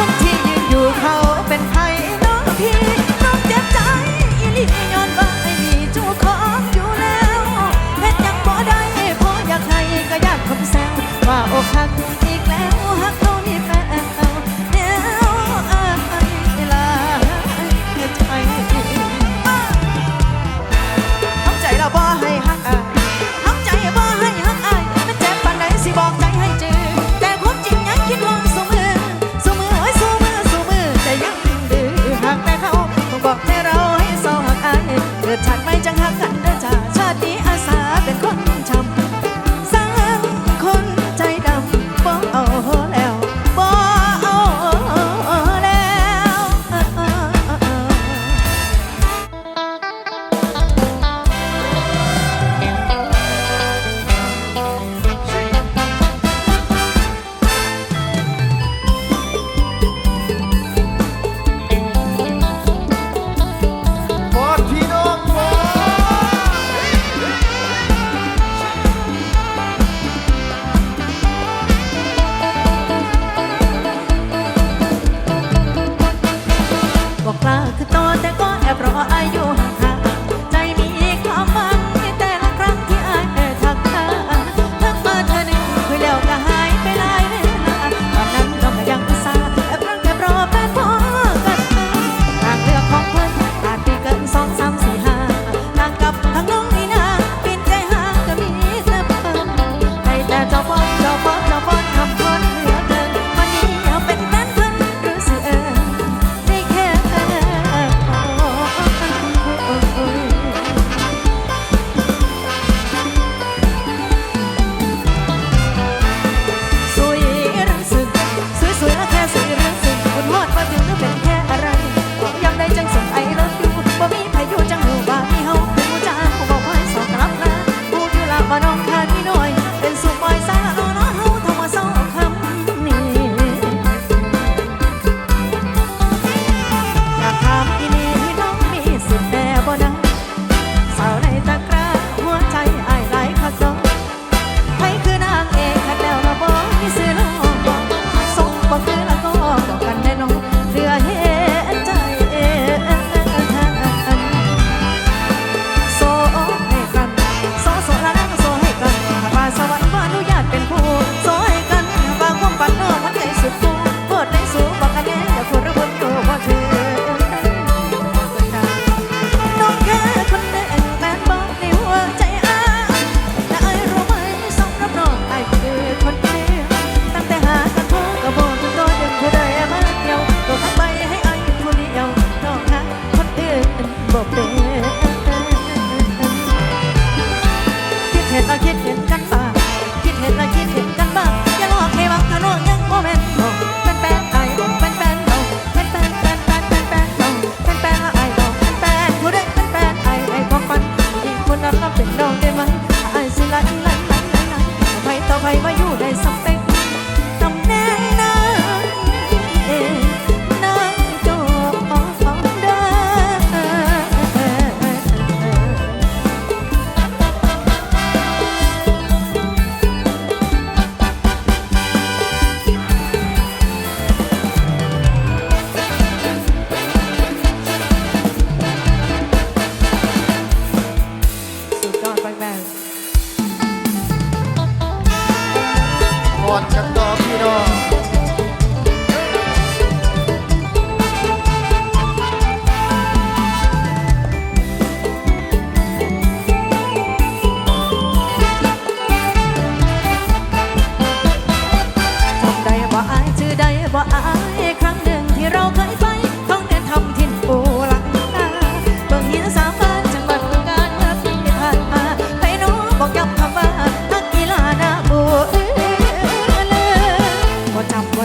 คน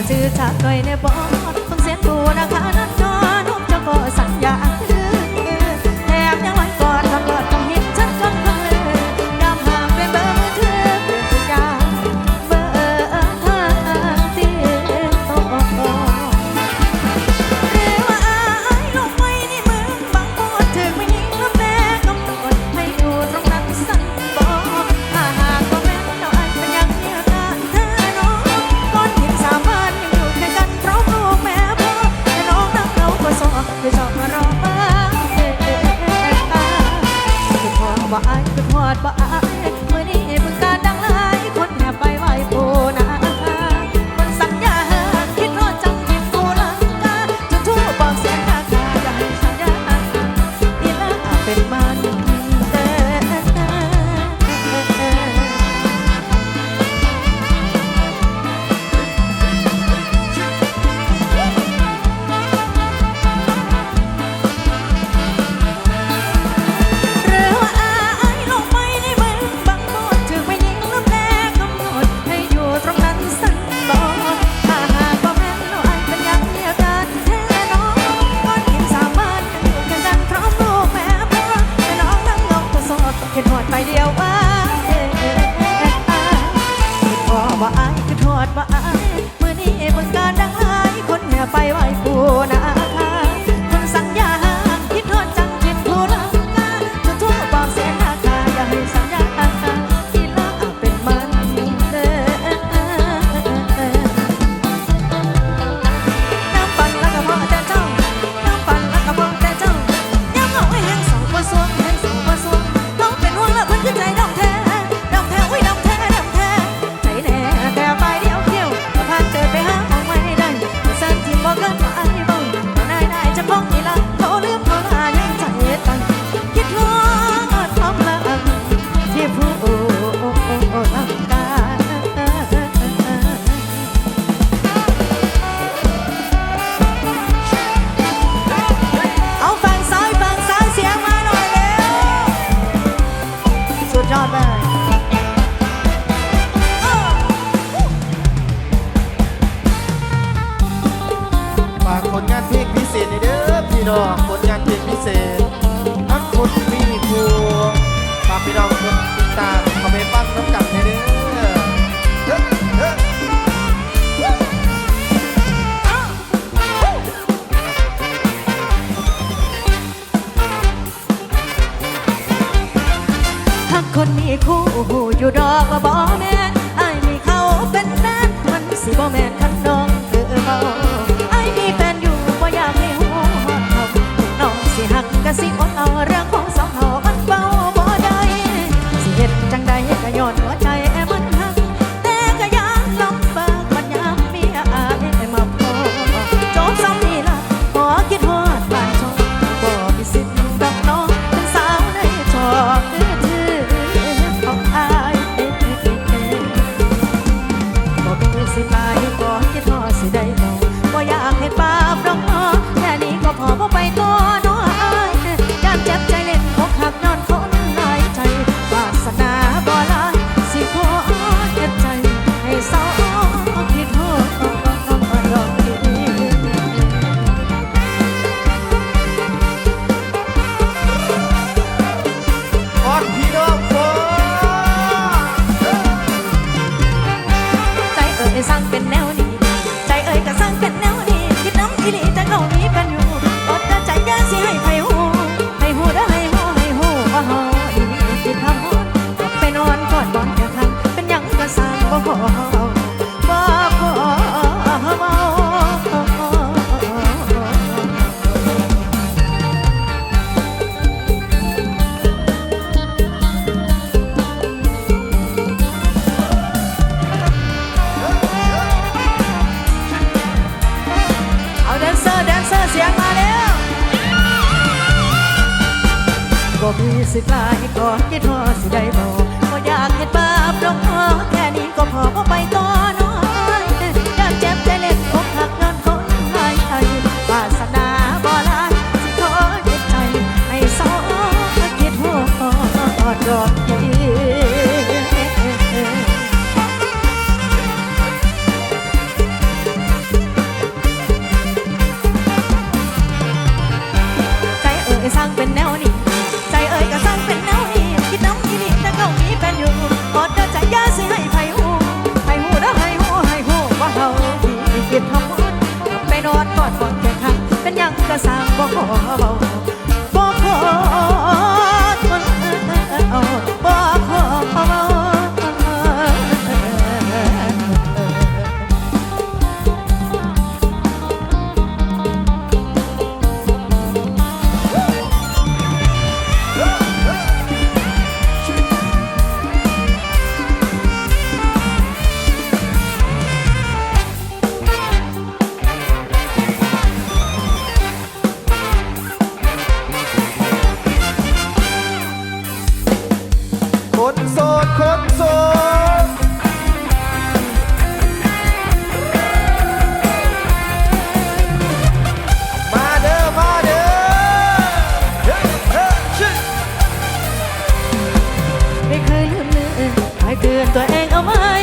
ซื้อชาด้วยเนี่ยบอสคนเสียงกูนะคะ เพลพิเศษพักคนมีครูฝากพี่น้องคนติดตามคอมเมนต์บ้งน้ำกันในเด้อคนมีคู่อยู่ดอกบ่แม่ gossip I สิตาก่อนคิดฮอดสิได้บอก อ เตือนตัวเองเอาไว้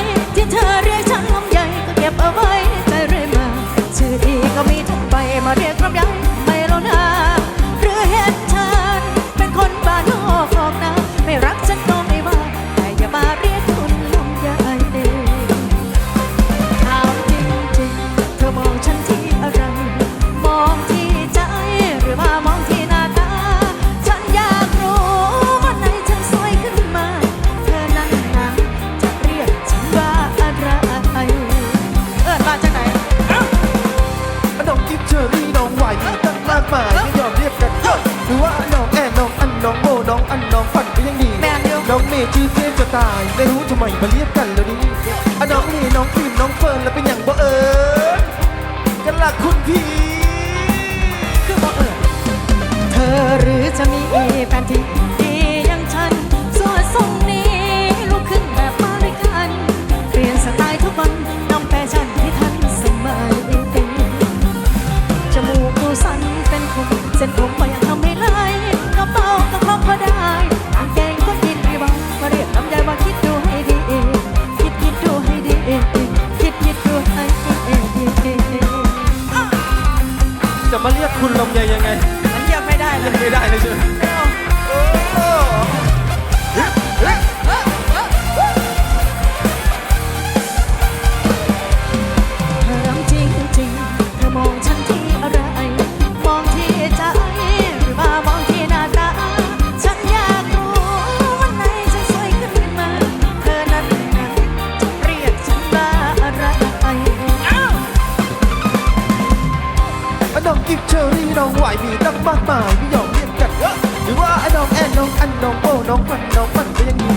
น้องไหวมีตั้งมากมายไม่ยอมเรียนกันเออหรือว่าไอ้น้องแอนน้องอันน้องโอน้องปันน้องปันก็ยังมี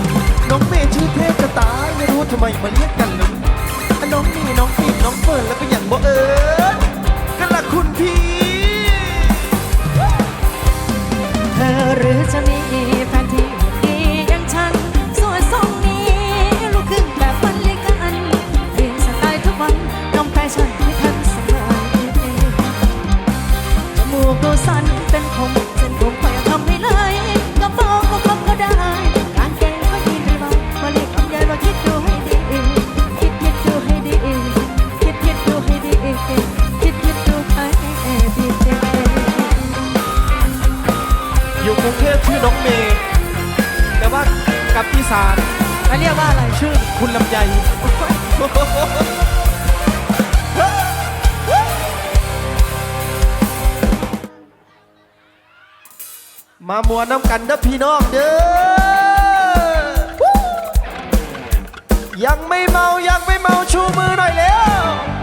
น้องเมย์ชื่อเทพจะตายไม่รู้ทำไมมาเรียกกันเลยไอ้น้องมีน้องพีน้องเฟิร์นแล้วก็อย่างบ่เอิกันละคุณพี่เธอหรือจะมีแฟ อยู่กรุงเทพชื่อน้องเมย์แต่ว่ากับพี่สารเขาเรียกว่าอะไร ชื่อคุณลำไยมามัวนน้ำกันนะพี่น้องเด้อยังไม่เมายังไม่เมาชูมือหน่อยแล้ว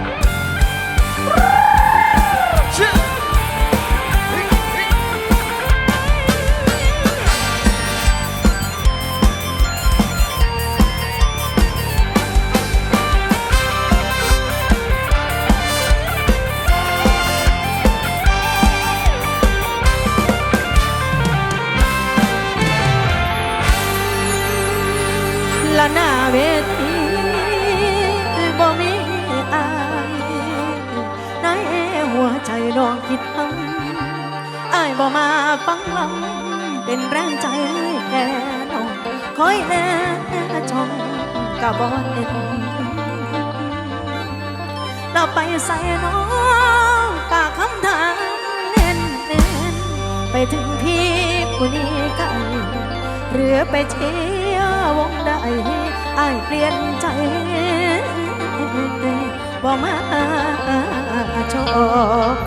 น้องคิดทำอายบ่มาฟังลำเป็นแรงใจให้แกน้องคอยแน่จองกะบ่เห็นเราไปใส่น้องปากคำถามเน้นเน้นไปถึงพี่กูนี้กันหรือไปเที่ยววงได้อายเปลี่ยนใจ บ่มาชม